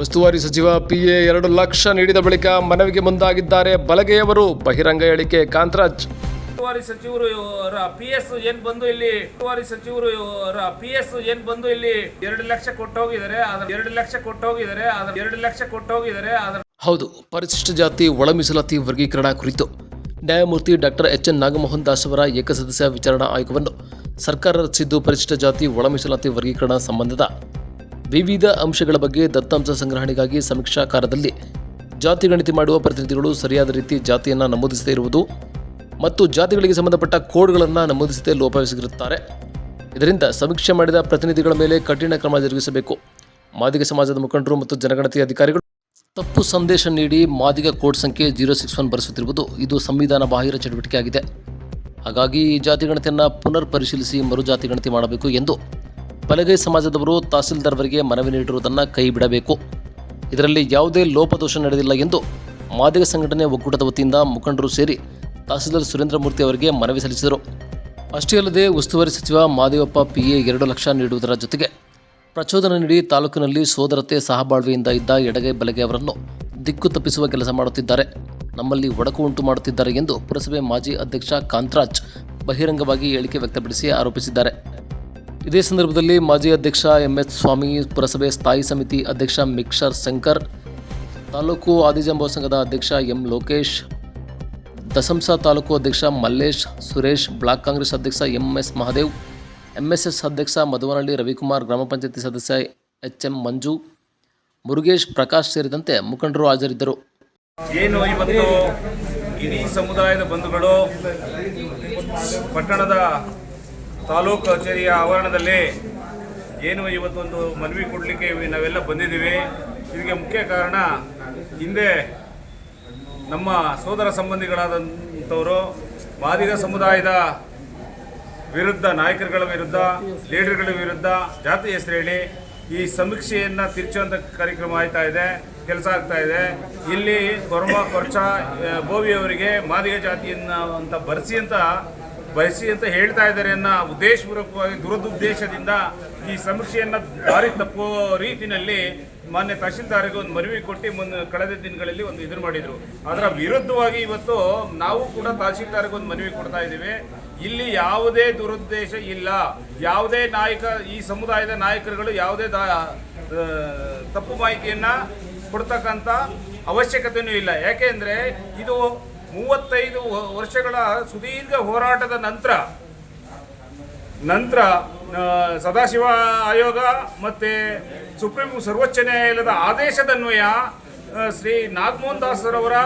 ಉಸ್ತುವಾರಿ ಸಚಿವ P A ಎರಡು ಲಕ್ಷ ನೀಡಿದ ಬಳಿಕ ಮನವಿಗೆ ಮುಂದಾಗಿದ್ದಾರೆ ಬಲಗೆಯವರು. ಬಹಿರಂಗ ಹೇಳಿಕೆ ಕಾಂತರಾಜ್. ಉಸ್ತುವಾರಿ ಸಚಿವರು ಪಿ ಎಸ್ ಏನ್ ಬಂದು ಇಲ್ಲಿ ಉಸ್ತುವಾರಿ ಸಚಿವರು ಪಿ ಎಸ್ ಏನ್ ಬಂದು ಇಲ್ಲಿ ಎರಡು ಲಕ್ಷ ಕೊಟ್ಟು ಹೋಗಿದ್ದಾರೆ ಅದ್ರ ಎರಡು ಲಕ್ಷ ಕೊಟ್ಟು ಹೋಗಿದ್ದಾರೆ ಅದ್ರ ಎರಡು ಲಕ್ಷ ಕೊಟ್ಟು ಹೋಗಿದ್ದಾರೆ ಅದ್ರ ಹೌದು ಪರಿಶಿಷ್ಟ ಜಾತಿ ಒಳಮೀಸಲಾತಿ ವರ್ಗೀಕರಣ ಕುರಿತು ನ್ಯಾಯಮೂರ್ತಿ doctor H N Nagamohan Das ಅವರ ಏಕಸದಸ್ಯ ವಿಚಾರಣಾ ಆಯೋಗವನ್ನು ಸರ್ಕಾರ ರಚಿಸಿದ್ದು ಪರಿಶಿಷ್ಟ ಜಾತಿ ಒಳಮೀಸಲಾತಿ ವರ್ಗೀಕರಣ ಸಂಬಂಧದ. ವಿವಿಧ ಅಂಶಗಳ ಬಗ್ಗೆ ದತ್ತಾಂಶ ಸಂಗ್ರಹಣೆಗಾಗಿ ಸಮೀಕ್ಷಾ ಕಾರ್ಯದಲ್ಲಿ ಜಾತಿ ಗಣತಿ ಮಾಡುವ ಪ್ರತಿನಿಧಿಗಳು ಸರಿಯಾದ ರೀತಿ ಜಾತಿಯನ್ನು ನಮೂದಿಸದೇ ಇರುವುದು ಮತ್ತು ಜಾತಿಗಳಿಗೆ ಸಂಬಂಧಪಟ್ಟ ಕೋಡ್ಗಳನ್ನು ನಮೂದಿಸದೆ ಲೋಪವೆಸಗಿರುತ್ತಾರೆ ಇದರಿಂದ ಸಮೀಕ್ಷೆ ಮಾಡಿದ ಪ್ರತಿನಿಧಿಗಳ ಮೇಲೆ ಕಠಿಣ ಕ್ರಮ ಜರುಗಿಸಬೇಕು. ಮಾದಿಗ ಸಮಾಜದ ಮುಖಂಡರು ಮತ್ತು ಜನಗಣತಿ ಅಧಿಕಾರಿಗಳು ತಪ್ಪು ಸಂದೇಶ ನೀಡಿ ಮಾದಿಗ ಕೋಡ್ ಸಂಖ್ಯೆ ಜೀರೋ ಸಿಕ್ಸ್ ಒನ್ ಬರೆಸುತ್ತಿರುವುದು ಇದು ಸಂವಿಧಾನ ಬಾಹಿರ ಚಟುವಟಿಕೆಯಾಗಿದೆ. ಹಾಗಾಗಿ ಈ ಜಾತಿ ಗಣತಿಯನ್ನು ಪುನರ್ ಪರಿಶೀಲಿಸಿ ಮರು ಜಾತಿ ಗಣತಿ ಮಾಡಬೇಕು ಎಂದು ಬಲಗೈ ಸಮಾಜದವರು ತಹಸೀಲ್ದಾರ್ವರಿಗೆ ಮನವಿ ನೀಡಿರುವುದನ್ನು ಕೈ ಬಿಡಬೇಕು. ಇದರಲ್ಲಿ ಯಾವುದೇ ಲೋಪದೋಷ ನಡೆದಿಲ್ಲ ಎಂದು ಮಾದಿಗ ಸಂಘಟನೆ ಒಕ್ಕೂಟದ ವತಿಯಿಂದ ಮುಖಂಡರು ಸೇರಿ ತಹಸೀಲ್ದಾರ್ ಸುರೇಂದ್ರ ಮೂರ್ತಿ ಅವರಿಗೆ ಮನವಿ ಸಲ್ಲಿಸಿದರು. ಅಷ್ಟೇ ಅಲ್ಲದೆ ಉಸ್ತುವಾರಿ ಸಚಿವ ಮಾದೇವಪ್ಪ ಪಿ ಎ ಎರಡು ಲಕ್ಷ ನೀಡುವುದರ ಜೊತೆಗೆ ಪ್ರಚೋದನೆ ನೀಡಿ ತಾಲೂಕಿನಲ್ಲಿ ಸೋದರತೆ ಸಹಬಾಳ್ವೆಯಿಂದ ಇದ್ದ ಎಡಗೈ ಬಲಗೈ ಅವರನ್ನು ದಿಕ್ಕು ತಪ್ಪಿಸುವ ಕೆಲಸ ಮಾಡುತ್ತಿದ್ದಾರೆ. ನಮ್ಮಲ್ಲಿ ಒಡಕು ಉಂಟು ಮಾಡುತ್ತಿದ್ದಾರೆ ಎಂದು ಪುರಸಭೆ ಮಾಜಿ ಅಧ್ಯಕ್ಷ ಕಾಂತರಾಜ್ ಬಹಿರಂಗವಾಗಿ ಹೇಳಿಕೆ ವ್ಯಕ್ತಪಡಿಸಿ ಆರೋಪಿಸಿದ್ದಾರೆ. ಇದೇ ಸಂದರ್ಭದಲ್ಲಿ ಮಾಜಿ ಅಧ್ಯಕ್ಷ ಎಂಎಚ್ ಸ್ವಾಮಿ ಪುರಸಭೆ ಸ್ಥಾಯಿ ಸಮಿತಿ ಅಧ್ಯಕ್ಷ ಮಿಕ್ಷರ್ ಶಂಕರ್, ತಾಲೂಕು ಆದಿಜಾಂಬವ ಸಂಘದ ಅಧ್ಯಕ್ಷ ಎಂ ಲೋಕೇಶ್, ದಸಂಸ ತಾಲೂಕು ಅಧ್ಯಕ್ಷ ಮಲ್ಲೇಶ್, ಸುರೇಶ್, ಬ್ಲಾಕ್ ಕಾಂಗ್ರೆಸ್ ಅಧ್ಯಕ್ಷ ಎಂ ಎಸ್ ಮಹದೇವ್, ಎಂಎಸ್ಎಸ್ ಅಧ್ಯಕ್ಷ ಮಧುವನಹಳ್ಳಿ ರವಿಕುಮಾರ್ ಗ್ರಾಮ ಪಂಚಾಯತಿ ಸದಸ್ಯ ಎಚ್ ಎಂ ಮಂಜು, ಮುರುಗೇಶ್ ಪ್ರಕಾಶ್ ಸೇರಿದಂತೆ ಮುಖಂಡರು ಹಾಜರಿದ್ದರು. ಏನು ಇವತ್ತು ಇಡೀ ಸಮುದಾಯದ ಬಂಧುಗಳು ಪಟ್ಟಣದ ತಾಲೂಕು ಕಚೇರಿಯ ಆವರಣದಲ್ಲಿ ಏನು ಇವತ್ತೊಂದು ಮನವಿ ಕೊಡಲಿಕ್ಕೆ ನಾವೆಲ್ಲ ಬಂದಿದ್ದೀವಿ. ಇದಕ್ಕೆ ಮುಖ್ಯ ಕಾರಣ ಹಿಂದೆ ನಮ್ಮ ಸೋದರ ಸಂಬಂಧಿಗಳಾದಂಥವರು ಮಾದಿಗ ಸಮುದಾಯದ ವಿರುದ್ಧ ನಾಯಕರುಗಳ ವಿರುದ್ಧ ಲೀಡರ್ಗಳ ವಿರುದ್ಧ ಜಾತಿ ಹೆಸರು ಹೇಳಿ ಈ ಸಮೀಕ್ಷೆಯನ್ನು ತಿರುಚುವಂಥ ಕಾರ್ಯಕ್ರಮ ಆಯ್ತಾ ಇದೆ ಕೆಲಸ ಆಗ್ತಾ ಇದೆ. ಇಲ್ಲಿ ಕೊರ್ಮ ಕೊರ್ಚ ಆ, ಬೋವಿ ಅವರಿಗೆ ಮಾದಿಗ ಜಾತಿಯನ್ನು ಅಂತ ಬರೆಸಿ ಅಂತ ಬರೆಸಿ ಅಂತ ಹೇಳ್ತಾ ಇದ್ದಾರೆ ಅನ್ನೋ ಉದ್ದೇಶಪೂರ್ವಕವಾಗಿ ದುರದುದ್ದೇಶದಿಂದ ಈ ಸಮೀಕ್ಷೆಯನ್ನು ದಾರಿ ತಪ್ಪೋ ರೀತಿಯಲ್ಲಿ ಮಾನ್ಯ ತಹಶೀಲ್ದಾರಿಗೆ ಒಂದು ಮನವಿ ಕೊಟ್ಟು ಮುಂದೆ ಕಳೆದ ದಿನಗಳಲ್ಲಿ ಒಂದು ಇದನ್ನು ಮಾಡಿದರು. ಅದರ ವಿರುದ್ಧವಾಗಿ ಇವತ್ತು ನಾವು ಕೂಡ ತಹಶೀಲ್ದಾರ್ಗೆ ಒಂದು ಮನವಿ ಕೊಡ್ತಾ ಇದ್ದೀವಿ. ಇಲ್ಲಿ ಯಾವುದೇ ದುರುದ್ದೇಶ ಇಲ್ಲ. ಯಾವುದೇ ನಾಯಕ, ಈ ಸಮುದಾಯದ ನಾಯಕರುಗಳು ಯಾವುದೇ ತಪ್ಪು ಮಾಹಿತಿಯನ್ನು ಕೊಡ್ತಕ್ಕಂಥ ಅವಶ್ಯಕತೆಯೂ ಇಲ್ಲ. ಯಾಕೆಂದ್ರೆ ಇದು ಮೂವತ್ತೈದು ವರ್ಷಗಳ ಸುದೀರ್ಘ ಹೋರಾಟದ ನಂತರ ನಂತರ ಸದಾಶಿವ ಆಯೋಗ ಮತ್ತು ಸುಪ್ರೀಂ ಸರ್ವೋಚ್ಚ ನ್ಯಾಯಾಲಯದ ಆದೇಶದನ್ವಯ ಶ್ರೀ ನಾಗಮೋಹನ್ ದಾಸರವರ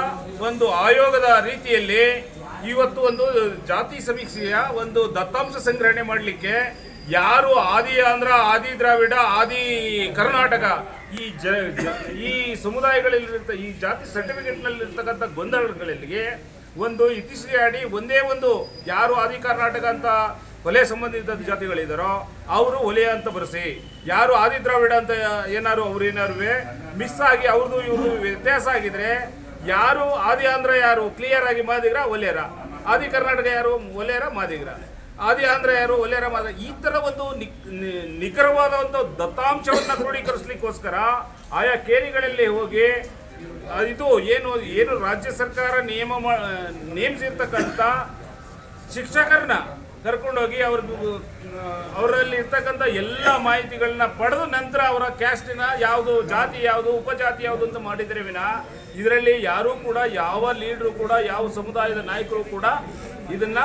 ಒಂದು ಆಯೋಗದ ರೀತಿಯಲ್ಲಿ ಇವತ್ತು ಒಂದು ಜಾತಿ ಸಮೀಕ್ಷೆಯ ಒಂದು ದತ್ತಾಂಶ ಸಂಗ್ರಹಣೆ ಮಾಡಲಿಕ್ಕೆ ಯಾರು ಆದಿ ಆಂಧ್ರ ಆದಿ ದ್ರಾವಿಡ, ಆದಿ ಕರ್ನಾಟಕ, ಈ ಜ ಈ ಸಮುದಾಯಗಳಲ್ಲಿರ್ತ ಈ ಜಾತಿ ಸರ್ಟಿಫಿಕೇಟ್ನಲ್ಲಿರ್ತಕ್ಕಂಥ ಗೊಂದಲಗಳಿಗೆ ಒಂದು ಇತಿಶ್ರೀ ಆಡಿ ಒಂದೇ ಒಂದು ಯಾರು ಆದಿ ಕರ್ನಾಟಕ ಅಂತ ಒಲೆ ಸಂಬಂಧಿತ ಜಾತಿಗಳಿದ್ದಾರೋ ಅವರು ಒಲೆ ಅಂತ ಬರೆಸಿ. ಯಾರು ಆದಿ ದ್ರಾವಿಡ ಅಂತ ಏನಾರು ಅವ್ರು ಏನಾರು ಮಿಸ್ ಆಗಿ ಅವ್ರದ್ದು ಇವ್ರದ್ದು ವ್ಯತ್ಯಾಸ ಆಗಿದ್ರೆ, ಯಾರು ಆದಿ ಆಂಧ್ರ ಯಾರು ಕ್ಲಿಯರ್ ಆಗಿ ಮಾದಿಗ್ರ ಒಲೆಯರ ಆದಿ ಕರ್ನಾಟಕ ಯಾರು ಒಲೆಯರ ಮಾದಿಗ್ರ. ಆದಿ ಆಂಧ್ರ ಯಾರು ಒಲೆಯರ ಮಾದ ಈ ತರ ಒಂದು ನಿಖರವಾದ ಒಂದು ದತ್ತಾಂಶವನ್ನ ಕ್ರೋಢೀಕರಿಸಲಿಕ್ಕೋಸ್ಕರ ಆಯಾ ಕೇರಿಗಳಲ್ಲಿ ಹೋಗಿ ಇದು ಏನು ಏನು ರಾಜ್ಯ ಸರ್ಕಾರ ನಿಯಮ ನೇಮಿಸಿರ್ತಕ್ಕಂಥ ಶಿಕ್ಷಕರನ್ನ ಕರ್ಕೊಂಡೋಗಿ ಅವ್ರ ಅವರಲ್ಲಿ ಇರ್ತಕ್ಕಂಥ ಎಲ್ಲ ಮಾಹಿತಿಗಳನ್ನ ಪಡೆದ ನಂತರ ಅವರ ಕ್ಯಾಸ್ಟಿನ ಯಾವುದು ಜಾತಿ ಯಾವುದು, ಉಪಜಾತಿ ಯಾವುದು ಅಂತ ಮಾಡಿದರೆ ವಿನ, ಇದರಲ್ಲಿ ಯಾರೂ ಕೂಡ, ಯಾವ ಲೀಡ್ರು ಕೂಡ, ಯಾವ ಸಮುದಾಯದ ನಾಯಕರು ಕೂಡ ಇದನ್ನ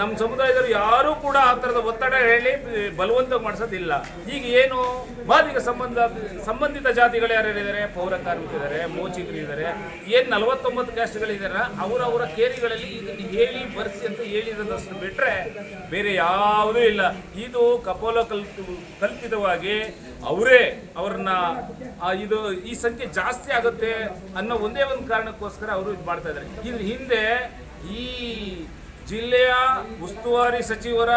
ನಮ್ಮ ಸಮುದಾಯದವರು ಯಾರೂ ಕೂಡ ಆ ಥರದ ಒತ್ತಡ ಹೇಳಿ ಬಲವಂತ ಮಾಡಿಸೋದಿಲ್ಲ. ಈಗ ಏನು ಮಾದಿಗ ಸಂಬಂಧ, ಸಂಬಂಧಿತ ಜಾತಿಗಳು ಯಾರ್ಯಾರಿದ್ದಾರೆ ಪೌರ ಕಾರ್ಮಿಕರಿದ್ದಾರೆ ಮೋಚಿಗರಿದ್ದಾರೆ ಏನು ನಲವತ್ತೊಂಬತ್ತು ಕ್ಯಾಸ್ಟ್ಗಳಿದ್ದಾರೆ ಅವರವರ ಕೇರಿಗಳಲ್ಲಿ ಇದನ್ನು ಹೇಳಿ ಬರ್ಸಿ ಅಂತ ಹೇಳಿರೋದಷ್ಟು ಬಿಟ್ಟರೆ ಬೇರೆ ಯಾವುದೂ ಇಲ್ಲ. ಇದು ಕಪೋಲ ಕಲ್ಪಿ ಕಲ್ಪಿತವಾಗಿ ಅವರೇ ಅವ್ರನ್ನ ಇದು ಈ ಸಂಖ್ಯೆ ಜಾಸ್ತಿ ಆಗುತ್ತೆ ಅನ್ನೋ ಒಂದೇ ಒಂದು ಕಾರಣಕ್ಕೋಸ್ಕರ ಅವರು ಇದು ಮಾಡ್ತಾ ಇದ್ದಾರೆ ಇದ್ರ ಹಿಂದೆ ಈ ಜಿಲ್ಲೆಯ ಉಸ್ತುವಾರಿ ಸಚಿವರ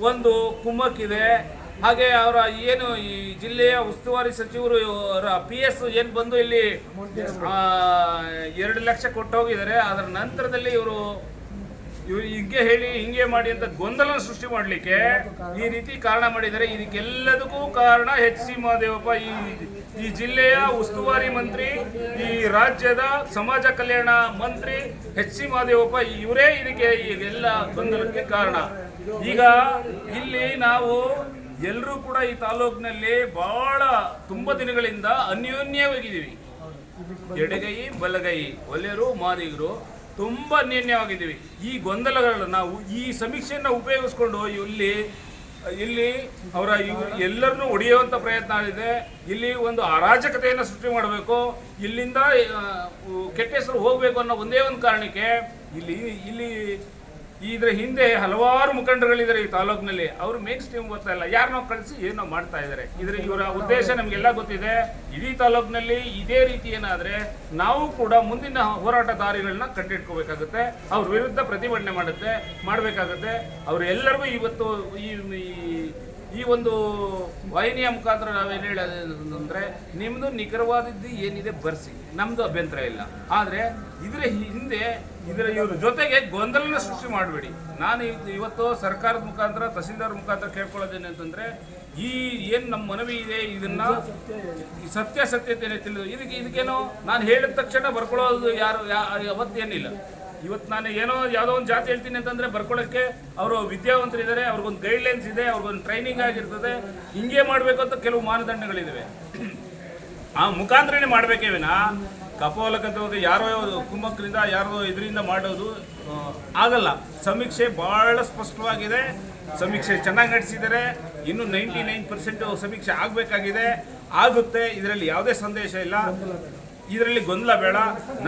ಒಂದು ಕುಮ್ಮಕ್ಕಿದೆ. ಹಾಗೆ ಅವರ ಏನು ಈ ಜಿಲ್ಲೆಯ ಉಸ್ತುವಾರಿ ಸಚಿವರು ಪಿ ಎಸ್ ಏನು ಬಂದು ಇಲ್ಲಿ ಎರಡು ಲಕ್ಷ ಕೊಟ್ಟು ಹೋಗಿದ್ದಾರೆ ಅದರ ನಂತರದಲ್ಲಿ ಇವರು ಇವ್ರು ಹಿಂಗೆ ಹೇಳಿ, ಹಿಂಗೆ ಮಾಡಿ ಅಂತ ಗೊಂದಲ ಸೃಷ್ಟಿ ಮಾಡಲಿಕ್ಕೆ ಈ ರೀತಿ ಕಾರಣ ಮಾಡಿದ್ದಾರೆ. ಇದಕ್ಕೆಲ್ಲದಕ್ಕೂ ಕಾರಣ ಎಚ್ ಸಿ ಮಹದೇವಪ್ಪ. ಈ ಈ ಜಿಲ್ಲೆಯ ಉಸ್ತುವಾರಿ ಮಂತ್ರಿ, ಈ ರಾಜ್ಯದ ಸಮಾಜ ಕಲ್ಯಾಣ ಮಂತ್ರಿ ಎಚ್ ಸಿ ಮಹದೇವಪ್ಪ, ಇವರೇ ಇದಕ್ಕೆ ಎಲ್ಲ ಗೊಂದಲಕ್ಕೆ ಕಾರಣ. ಈಗ ಇಲ್ಲಿ ನಾವು ಎಲ್ಲರೂ ಕೂಡ ಈ ತಾಲೂಕಿನಲ್ಲಿ ಬಹಳ ತುಂಬ ದಿನಗಳಿಂದ ಅನ್ಯೋನ್ಯವಾಗಿದ್ದೀವಿ. ಎಡಗೈ, ಬಲಗೈ ಒಲೆಯರು ಮಾದಿಗರು ತುಂಬ ನಿರ್ಣಯವಾಗಿದ್ದೀವಿ ಈ ಗೊಂದಲಗಳನ್ನು ನಾವು ಈ ಸಮೀಕ್ಷೆಯನ್ನು ಉಪಯೋಗಿಸ್ಕೊಂಡು ಇಲ್ಲಿ ಇಲ್ಲಿ ಅವರ ಎಲ್ಲರನ್ನೂ ಒಡೆಯುವಂಥ ಪ್ರಯತ್ನ ಆಗಿದೆ. ಇಲ್ಲಿ ಒಂದು ಅರಾಜಕತೆಯನ್ನು ಸೃಷ್ಟಿ ಮಾಡಬೇಕು. ಇಲ್ಲಿಂದ ಕೆಟ್ಟ ಹೆಸರು ಹೋಗಬೇಕು ಅನ್ನೋ ಒಂದೇ ಒಂದು ಕಾರಣಕ್ಕೆ ಇಲ್ಲಿ ಇಲ್ಲಿ ಇದ್ರ ಹಿಂದೆ ಹಲವಾರು ಮುಖಂಡರುಗಳಿದ್ದಾರೆ ಈ ತಾಲೂಕಿನಲ್ಲಿ. ಅವರು ಮೇನ್ ಸ್ಟ್ರೀಮ್ ಗೊತ್ತಾ ಇಲ್ಲ. ಯಾರನ್ನೋ ಕಳಿಸಿ ಏನೋ ಮಾಡ್ತಾ ಇದ್ದಾರೆ ಇದರ ಇವರ ಉದ್ದೇಶ ನಮಗೆಲ್ಲ ಗೊತ್ತಿದೆ. ಇಡೀ ತಾಲೂಕಿನಲ್ಲಿ ಇದೇ ರೀತಿ ಏನಾದ್ರೆ ನಾವು ಕೂಡ ಮುಂದಿನ ಹೋರಾಟದಾರಿಗಳನ್ನ ಕಟ್ಟಿಟ್ಕೋಬೇಕಾಗುತ್ತೆ. ಅವ್ರ ವಿರುದ್ಧ ಪ್ರತಿಭಟನೆ ಮಾಡುತ್ತೆ, ಮಾಡಬೇಕಾಗುತ್ತೆ. ಅವರೆಲ್ಲರಿಗೂ ಇವತ್ತು ಈ, ಈ- ಒಂದು ವಾಹಿನಿಯ ಮುಖಾಂತರ ನಾವೇನು ಹೇಳಂದ್ರೆ ನಿಮ್ಮದು ನಿಖರವಾದದ್ದು ಏನಿದೆ ಬರ್ಸಿ. ನಮ್ಮದು ಅಭ್ಯಂತರ ಇಲ್ಲ. ಆದರೆ ಇದರ ಹಿಂದೆ ಇದರ ಇವ್ರ. ಜೊತೆಗೆ ಗೊಂದಲನ ಸೃಷ್ಟಿ ಮಾಡಬೇಡಿ. ನಾನು ಇವ್- ಇವತ್ತು ಸರ್ಕಾರದ ಮುಖಾಂತರ ತಹಸೀಲ್ದಾರ್ ಮುಖಾಂತರ ಕೇಳ್ಕೊಳ್ಳೋದೇನೆ ಅಂತಂದ್ರೆ ಈ ಏನು ನಮ್ಮ ಮನವಿ ಇದೆ ಇದನ್ನ ಈ ಸತ್ಯಾಸತ್ಯತೆಯನ್ನು ತಿಳಿದು ಇದಕ್ಕೆ ಇದಕ್ಕೇನೋ ನಾನು ಹೇಳಿದ ತಕ್ಷಣ ಬರ್ಕೊಳ್ಳೋದು ಯಾರು ಯಾ- ಅವತ್ತೇನಿಲ್ಲ. ಇವತ್ತು ನಾನು ಏನೋ ಯಾವುದೋ ಒಂದು ಜಾತಿ ಹೇಳ್ತೀನಿ ಅಂತಂದ್ರೆ ಬರ್ಕೊಳ್ಳೋಕ್ಕೆ ಅವರು ವಿದ್ಯಾವಂತರಿದ್ದಾರೆ ಅವ್ರಿಗೊಂದು ಗೈಡ್ಲೈನ್ಸ್ ಇದೆ ಅವ್ರಿಗೊಂದು ಟ್ರೈನಿಂಗ್ ಆಗಿರ್ತದೆ. ಹಿಂಗೆ ಮಾಡಬೇಕು ಅಂತ ಕೆಲವು ಮಾನದಂಡಗಳಿದ್ದಾವೆ ಆ ಮುಖಾಂತರನೇ ಮಾಡಬೇಕೇ ಅಂತ ಯಾರೋ ಕುಮ್ಮಕ್ಕರಿಂದ ಯಾರೋ ಇದರಿಂದ ಮಾಡೋದು ಆಗಲ್ಲ. ಸಮೀಕ್ಷೆ ಬಹಳ ಸ್ಪಷ್ಟವಾಗಿದೆ. ಸಮೀಕ್ಷೆ ಚೆನ್ನಾಗಿ ನಡೆಸಿದ್ದಾರೆ. ಇನ್ನು ನೈಂಟಿ ನೈನ್ ಪರ್ಸೆಂಟ್ ಸಮೀಕ್ಷೆ ಆಗಬೇಕಾಗಿದೆ. ಆಗುತ್ತೆ. ಇದರಲ್ಲಿ ಯಾವುದೇ ಸಂದೇಶ ಇಲ್ಲ. ಇದರಲ್ಲಿ ಗೊಂದಲ ಬೇಡ.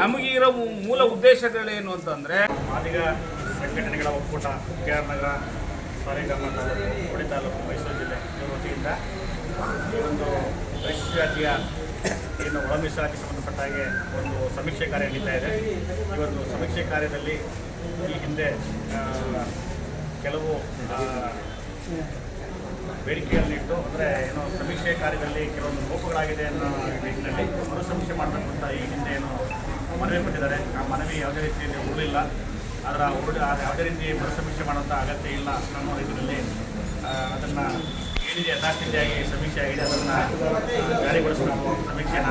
ನಮಗಿರೋ ಮೂಲ ಉದ್ದೇಶಗಳೇನು ಅಂತಂದ್ರೆ, ಮಾದಿಗ ಸಂಘಟನೆಗಳ ಒಕ್ಕೂಟ, ಕೆ ಆರ್ ನಗರ ಸಾಲಿಗ್ರಾಮ ತಾಲೂಕು ತಾಲೂಕು, ಮೈಸೂರು ಜಿಲ್ಲೆ ವತಿಯಿಂದ ಈ ಒಂದು ಜಾತಿಯ ಏನು ಒಳ ಮೀಸಲಾತಿ ಸಂಬಂಧಪಟ್ಟ ಹಾಗೆ ಒಂದು ಸಮೀಕ್ಷೆ ಕಾರ್ಯ ನಡೀತಾ ಇದೆ. ಈ ಒಂದು ಸಮೀಕ್ಷೆ ಕಾರ್ಯದಲ್ಲಿ ಈ ಹಿಂದೆ ಕೆಲವು ಬೇಡಿಕೆಯಲ್ಲಿಟ್ಟು ಅಂದರೆ ಏನು ಸಮೀಕ್ಷೆ ಕಾರ್ಯದಲ್ಲಿ ಕೆಲವೊಂದು ಲೋಪಗಳಾಗಿದೆ ಅನ್ನೋ ನಿಟ್ಟಿನಲ್ಲಿ ಮರು ಸಮೀಕ್ಷೆ ಮಾಡಬೇಕು ಈ ಹಿಂದೆ ಏನು ಮನವಿ ಕೊಟ್ಟಿದ್ದಾರೆ. ಆ ಮನವಿ ಯಾವುದೇ ರೀತಿಯಲ್ಲಿ ಉಳಿಲ್ಲ ಅದರ ಉರುಳಿ ಯಾವುದೇ ರೀತಿ ಮರು ಸಮೀಕ್ಷೆ ಮಾಡುವಂಥ ಅಗತ್ಯ ಇಲ್ಲ ಅನ್ನೋ ಇದರಲ್ಲಿ ಅದನ್ನು ಏನಿದೆ ಯಥಾಸ್ಥಿತಿಯಾಗಿ ಸಮೀಕ್ಷೆ ಆಗಿದೆ ಅದನ್ನು ಜಾರಿಗೊಳಿಸಬೇಕು. ಸಮೀಕ್ಷೆನ.